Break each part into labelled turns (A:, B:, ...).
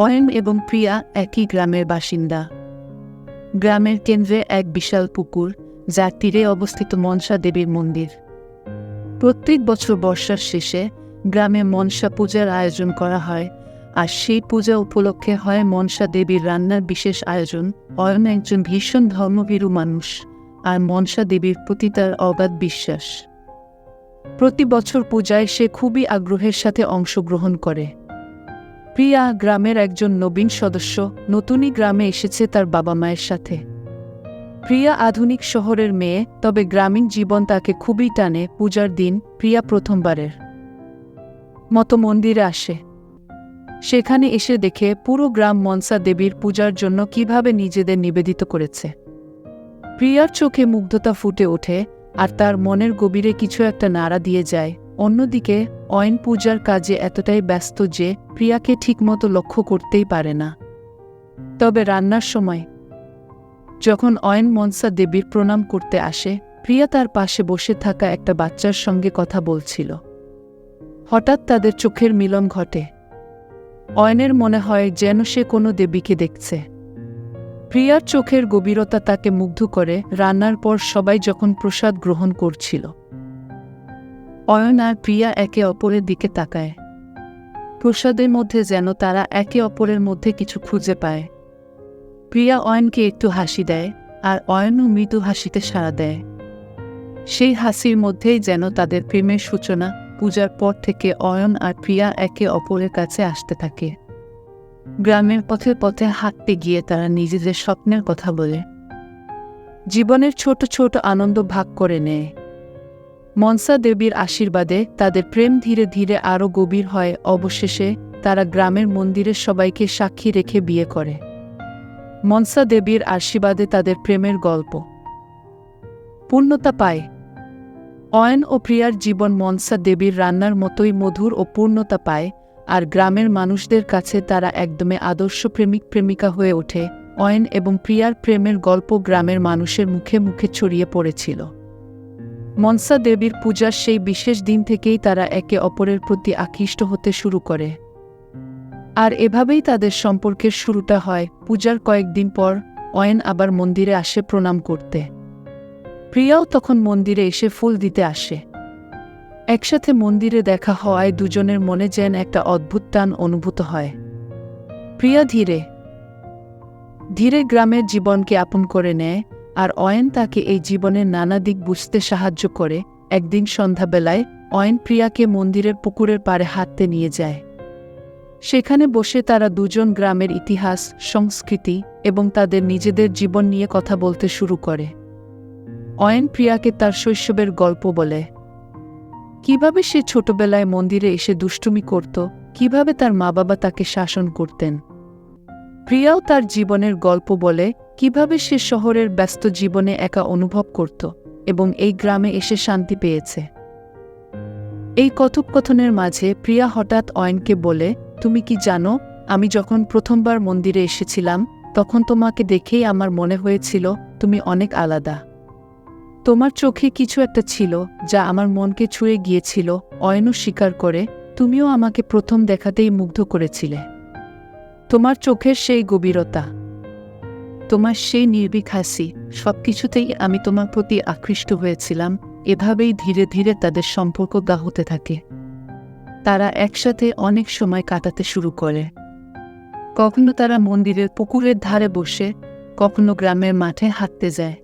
A: অয়ন এবং প্রিয়া একই গ্রামের বাসিন্দা। গ্রামের কেন্দ্রে এক বিশাল পুকুর, যার তীরে অবস্থিত মনসা দেবীর মন্দির। প্রত্যেক বছর বর্ষার শেষে গ্রামে মনসা পূজার আয়োজন করা হয়, আর সেই পূজা উপলক্ষে হয় মনসা দেবীর রান্নার বিশেষ আয়োজন অয়ন একজন ভীষণ ধর্মভীরু মানুষ, আর মনসা দেবীর প্রতি তার অগাধ বিশ্বাস। প্রতি বছর পূজায় সে খুবই আগ্রহের সাথে অংশগ্রহণ করে। প্রিয়া গ্রামের একজন নবীন সদস্য নতুনই গ্রামে এসেছে তার বাবা মায়ের সাথে। প্রিয়া আধুনিক শহরের মেয়ে, তবে গ্রামীণ জীবন তাকে খুবই টানে পূজার দিন প্রিয়া প্রথমবারের মতো মন্দিরে আসে। সেখানে এসে দেখে পুরো গ্রাম মনসা দেবীর পূজার জন্য কীভাবে নিজেদের নিবেদিত করেছে। প্রিয়ার চোখে মুগ্ধতা ফুটে ওঠে আর তার মনের গভীরে কিছু একটা নাড়া দিয়ে যায়। অন্যদিকে অয়ন পূজার কাজে এতটাই ব্যস্ত যে প্রিয়াকে ঠিকমতো লক্ষ্য করতেই পারে না। তবে রান্নার সময়, যখন অয়ন মনসা দেবীর প্রণাম করতে আসে, প্রিয়া তার পাশে বসে থাকা একটা বাচ্চার সঙ্গে কথা বলছিল। হঠাৎ তাদের চোখের মিলন ঘটে। অয়নের মনে হয় যেন সে কোনো দেবীকে দেখছে। প্রিয়ার চোখের গভীরতা তাকে মুগ্ধ করে, রান্নার পর সবাই যখন প্রসাদ গ্রহণ করছিল অয়ন আর প্রিয়া একে অপরের দিকে তাকায়। প্রসাদের মধ্যে যেন তারা একে অপরের মধ্যে কিছু খুঁজে পায়। প্রিয়া অয়নকে একটু হাসি দেয় আর অয়নও মৃদু হাসিতে সাড়া দেয়। সেই হাসির মধ্যেই যেন তাদের প্রেমের সূচনা পূজার পর থেকে অয়ন আর প্রিয়া একে অপরের কাছে আসতে থাকে। গ্রামের পথে পথে হাঁটতে গিয়ে তারা নিজেদের স্বপ্নের কথা বলে। জীবনের ছোট ছোট আনন্দ ভাগ করে নেয়। মনসা দেবীর আশীর্বাদে তাদের প্রেম ধীরে ধীরে আরও গভীর হয়। অবশেষে তারা গ্রামের মন্দিরের সবাইকে সাক্ষী রেখে বিয়ে করে। মনসা দেবীর আশীর্বাদে তাদের প্রেমের গল্প। পূর্ণতা পায়। অয়ন ও প্রিয়ার জীবন মনসা দেবীর রান্নার মতোই মধুর ও পূর্ণতা পায় আর গ্রামের মানুষদের কাছে তারা একদমে আদর্শ প্রেমিক প্রেমিকা হয়ে ওঠে। অয়ন এবং প্রিয়ার প্রেমের গল্প গ্রামের মানুষের মুখে মুখে ছড়িয়ে পড়েছিল। মনসা দেবীর পূজার সেই বিশেষ দিন থেকেই তারা একে অপরের প্রতি আকৃষ্ট হতে শুরু করে। আর এভাবেই তাদের সম্পর্কের শুরুটা হয় পূজার কয়েকদিন পর অয়ন আবার মন্দিরে আসে প্রণাম করতে। প্রিয়াও তখন মন্দিরে এসে ফুল দিতে আসে। একসাথে মন্দিরে দেখা হওয়ায় দুজনের মনে যেন একটা অদ্ভুত টান অনুভূত হয়। প্রিয়া ধীরে ধীরে গ্রামের জীবনকে আপন করে নেয় আর অয়েন তাকে এই জীবনের নানা দিক বুঝতে সাহায্য করে। একদিন সন্ধ্যাবেলায়, অয়েন প্রিয়াকে মন্দিরের পুকুরের পাড়ে হাঁটতে নিয়ে যায়। সেখানে বসে তারা দুজন গ্রামের ইতিহাস, সংস্কৃতি এবং তাদের নিজেদের জীবন নিয়ে কথা বলতে শুরু করে। অয়েন প্রিয়াকে তার শৈশবের গল্প বলে, কীভাবে সে ছোটবেলায় মন্দিরে এসে দুষ্টুমি করত, কীভাবে তার মা বাবা তাকে শাসন করতেন? প্রিয়াও তার জীবনের গল্প বলে কীভাবে সে শহরের ব্যস্ত জীবনে একা অনুভব করত এবং এই গ্রামে এসে শান্তি পেয়েছে? এই কথোপকথনের মাঝে প্রিয়া হঠাৎ অয়নকে বলে, তুমি কি জানো, আমি যখন প্রথমবার মন্দিরে এসেছিলাম, তখন তোমাকে দেখেই আমার মনে হয়েছিল তুমি অনেক আলাদা। তোমার চোখে কিছু একটা ছিল যা আমার মনকে ছুঁয়ে গিয়েছিল, অয়নও স্বীকার করে, তুমিও আমাকে প্রথম দেখাতেই মুগ্ধ করেছিলে। তোমার চোখের সেই গভীরতা তোমার সেই নির্ভীক হাসি সব কিছুতেই আমি তোমার প্রতি আকৃষ্ট হয়েছিলাম, এভাবেই ধীরে ধীরে তাদের সম্পর্ক গা হতে থাকে। তারা একসাথে অনেক সময় কাটাতে শুরু করে। কখনো তারা মন্দিরের পুকুরের ধারে বসে, কখনো গ্রামের মাঠে হাঁটতে যায়।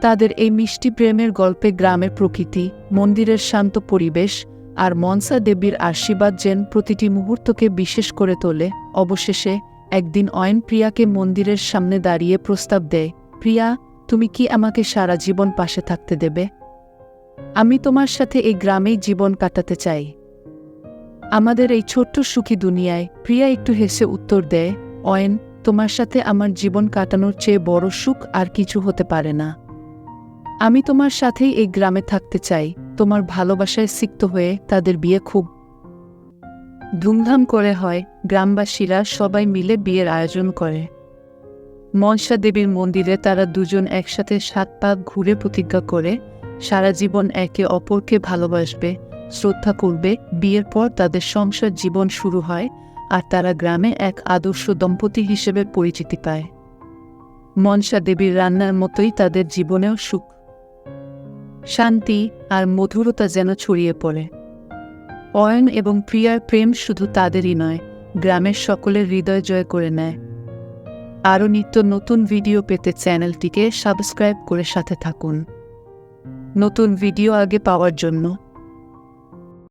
A: তাদের এই মিষ্টি প্রেমের গল্পে গ্রামের প্রকৃতি, মন্দিরের শান্ত পরিবেশ আর মনসা দেবীর আশীর্বাদ যেন প্রতিটি মুহূর্তকে বিশেষ করে তোলে, অবশেষে একদিন অয়ন প্রিয়াকে মন্দিরের সামনে দাঁড়িয়ে প্রস্তাব দেয়, প্রিয়া, তুমি কি আমাকে সারা জীবন পাশে থাকতে দেবে? আমি তোমার সাথে এই গ্রামেই জীবন কাটাতে চাই। আমাদের এই ছোট্ট সুখী দুনিয়ায় প্রিয়া একটু হেসে উত্তর দেয়, অয়েন, তোমার সাথে আমার জীবন কাটানোর চেয়ে বড় সুখ আর কিছু হতে পারে না। আমি তোমার সাথেই এই গ্রামে থাকতে চাই। তোমার ভালোবাসায় সিক্ত হয়ে তাদের বিয়ে খুব ধুমধাম করে হয়, গ্রামবাসীরা সবাই মিলে বিয়ের আয়োজন করে। মনসা দেবীর মন্দিরে তারা দুজন একসাথে সাত পাক ঘুরে প্রতিজ্ঞা করে, সারা জীবন একে অপরকে ভালোবাসবে, শ্রদ্ধা করবে, বিয়ের পর তাদের সংসার জীবন শুরু হয় আর তারা গ্রামে এক আদর্শ দম্পতি হিসেবে পরিচিতি পায়। মনসা দেবীর রান্নার মতোই তাদের জীবনেও সুখ, শান্তি আর মধুরতা যেন ছড়িয়ে পড়ে। অয়ন এবং প্রিয়ার প্রেম শুধু তাদেরই নয়, গ্রামের সকলের হৃদয় জয় করে নেয়। আরও নিত্য নতুন ভিডিও পেতে চ্যানেলটিকে সাবস্ক্রাইব করে সাথে থাকুন। নতুন ভিডিও আগে পাওয়ার জন্য